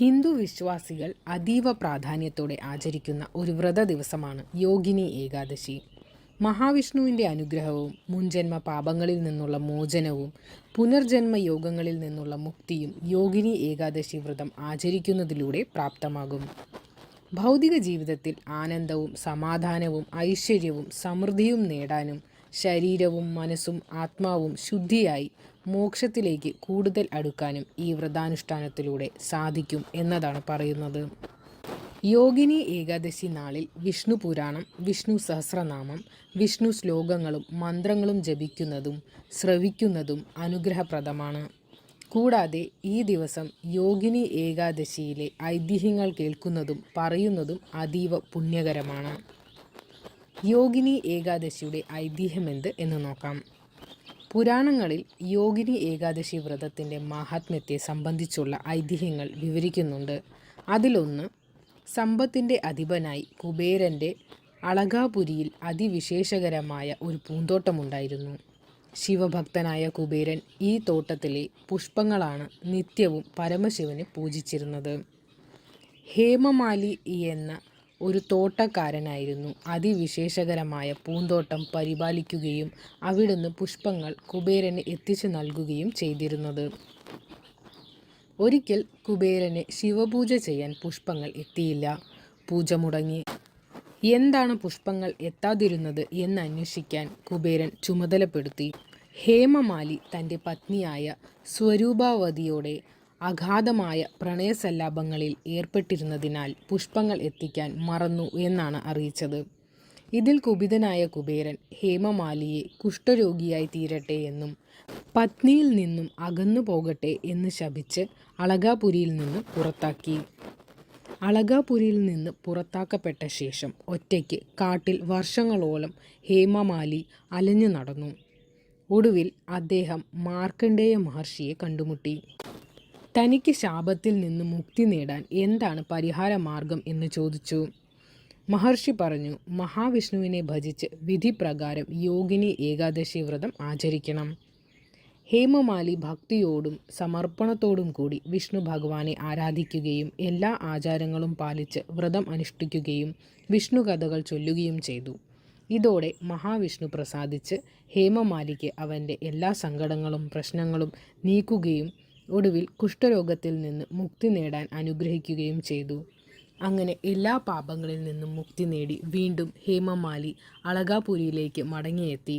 ഹിന്ദു വിശ്വാസികൾ അതീവ പ്രാധാന്യത്തോടെ ആചരിക്കുന്ന ഒരു വ്രത ദിവസമാണ് യോഗിനി ഏകാദശി. മഹാവിഷ്ണുവിന്റെ അനുഗ്രഹവും മുൻജന്മ പാപങ്ങളിൽ നിന്നുള്ള മോചനവും പുനർജന്മ യോഗങ്ങളിൽ നിന്നുള്ള മുക്തിയും യോഗിനി ഏകാദശി വ്രതം ആചരിക്കുന്നതിലൂടെ പ്രാപ്തമാകും. ഭൗതിക ജീവിതത്തിൽ ആനന്ദവും സമാധാനവും ഐശ്വര്യവും സമൃദ്ധിയും നേടാനും ശരീരവും മനസ്സും ആത്മാവും ശുദ്ധിയായി മോക്ഷത്തിലേക്ക് കൂടുതൽ അടുക്കാനും ഈ വ്രതാനുഷ്ഠാനത്തിലൂടെ സാധിക്കും എന്നതാണ് പറയുന്നത്. യോഗിനി ഏകാദശി നാളിൽ വിഷ്ണു പുരാണം വിഷ്ണു സഹസ്രനാമം വിഷ്ണു ശ്ലോകങ്ങളും മന്ത്രങ്ങളും ജപിക്കുന്നതും ശ്രവിക്കുന്നതും അനുഗ്രഹപ്രദമാണ്. കൂടാതെ ഈ ദിവസം യോഗിനി ഏകാദശിയിലെ ഐതിഹ്യങ്ങൾ കേൾക്കുന്നതും പറയുന്നതും അതീവ പുണ്യകരമാണ്. യോഗിനി ഏകാദശിയുടെ ഐതിഹ്യമെന്ത് എന്ന് നോക്കാം. പുരാണങ്ങളിൽ യോഗിനി ഏകാദശി വ്രതത്തിന്റെ മാഹാത്മ്യത്തെ സംബന്ധിച്ചുള്ള ഐതിഹ്യങ്ങൾ വിവരിക്കുന്നുണ്ട്. അതിലൊന്ന് സമ്പത്തിന്റെ അധിപനായി കുബേരന്റെ അളകാപുരിയിൽ അതിവിശേഷകരമായ ഒരു പൂന്തോട്ടമുണ്ടായിരുന്നു. ശിവഭക്തനായ കുബേരൻ ഈ തോട്ടത്തിലെ പുഷ്പങ്ങളാണ് നിത്യവും പരമശിവനെ പൂജിച്ചിരുന്നത്. ഹേമമാലി എന്ന ഒരു തോട്ടക്കാരനായിരുന്നു. അതിവിശേഷകരമായ പൂന്തോട്ടം പരിപാലിക്കുകയും അവിടുന്ന് പുഷ്പങ്ങൾ കുബേരന് എത്തിച്ചു നൽകുകയും ചെയ്തിരുന്നത്. ഒരിക്കൽ കുബേരന് ശിവപൂജ ചെയ്യാൻ പുഷ്പങ്ങൾ എത്തിയില്ല. പൂജ മുടങ്ങി. എന്താണ് പുഷ്പങ്ങൾ എത്താതിരുന്നത് എന്ന് അന്വേഷിക്കാൻ കുബേരൻ ചുമതലപ്പെടുത്തി. ഹേമമാലി തന്റെ പത്നിയായ സ്വരൂപാവതിയോടെ അഗാധമായ പ്രണയസല്ലാപങ്ങളിൽ ഏർപ്പെട്ടിരുന്നതിനാൽ പുഷ്പങ്ങൾ എത്തിക്കാൻ മറന്നു എന്നാണ് അറിയിച്ചത്. ഇതിൽ കുപിതനായ കുബേരൻ ഹേമമാലിയെ കുഷ്ഠരോഗിയായി തീരട്ടെ എന്നും പത്നിയിൽ നിന്നും അകന്നു പോകട്ടെ എന്ന് ശപിച്ച് അളകാപുരിയിൽ നിന്ന് പുറത്താക്കി. അളകാപുരിയിൽ നിന്ന് പുറത്താക്കപ്പെട്ട ശേഷം ഒറ്റയ്ക്ക് കാട്ടിൽ വർഷങ്ങളോളം ഹേമമാലി അലഞ്ഞു നടന്നു. ഒടുവിൽ അദ്ദേഹം മാർക്കണ്ഡേയ മഹർഷിയെ കണ്ടുമുട്ടി. തനിക്ക് ശാപത്തിൽ നിന്ന് മുക്തി നേടാൻ എന്താണ് പരിഹാര മാർഗം എന്ന് ചോദിച്ചു. മഹർഷി പറഞ്ഞു മഹാവിഷ്ണുവിനെ ഭജിച്ച് വിധിപ്രകാരം യോഗിനി ഏകാദശി വ്രതം ആചരിക്കണം. ഹേമമാലി ഭക്തിയോടും സമർപ്പണത്തോടും കൂടി വിഷ്ണു ഭഗവാനെ ആരാധിക്കുകയും എല്ലാ ആചാരങ്ങളും പാലിച്ച് വ്രതം അനുഷ്ഠിക്കുകയും വിഷ്ണു കഥകൾ ചൊല്ലുകയും ചെയ്തു. ഇതോടെ മഹാവിഷ്ണു പ്രസാദിച്ച് ഹേമമാലിക്ക് അവന്റെ എല്ലാ സങ്കടങ്ങളും പ്രശ്നങ്ങളും നീക്കുകയും ഒടുവിൽ കുഷ്ഠരോഗത്തിൽ നിന്ന് മുക്തി നേടാൻ അനുഗ്രഹിക്കുകയും ചെയ്തു. അങ്ങനെ എല്ലാ പാപങ്ങളിൽ നിന്നും മുക്തി നേടി വീണ്ടും ഹേമമാലി അളകാപുരിയിലേക്ക് മടങ്ങിയെത്തി.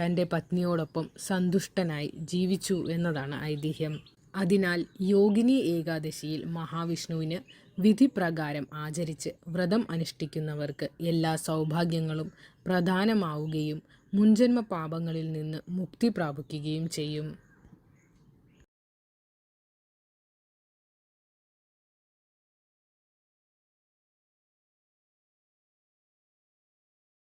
തന്റെ പത്നിയോടൊപ്പം സന്തുഷ്ടനായി ജീവിച്ചു എന്നതാണ് ഐതിഹ്യം. അതിനാൽ യോഗിനി ഏകാദശിയിൽ മഹാവിഷ്ണുവിന് വിധിപ്രകാരം ആചരിച്ച് വ്രതം അനുഷ്ഠിക്കുന്നവർക്ക് എല്ലാ സൗഭാഗ്യങ്ങളും പ്രധാനമാവുകയും മുൻജന്മ പാപങ്ങളിൽ നിന്ന് മുക്തി പ്രാപിക്കുകയും ചെയ്യും.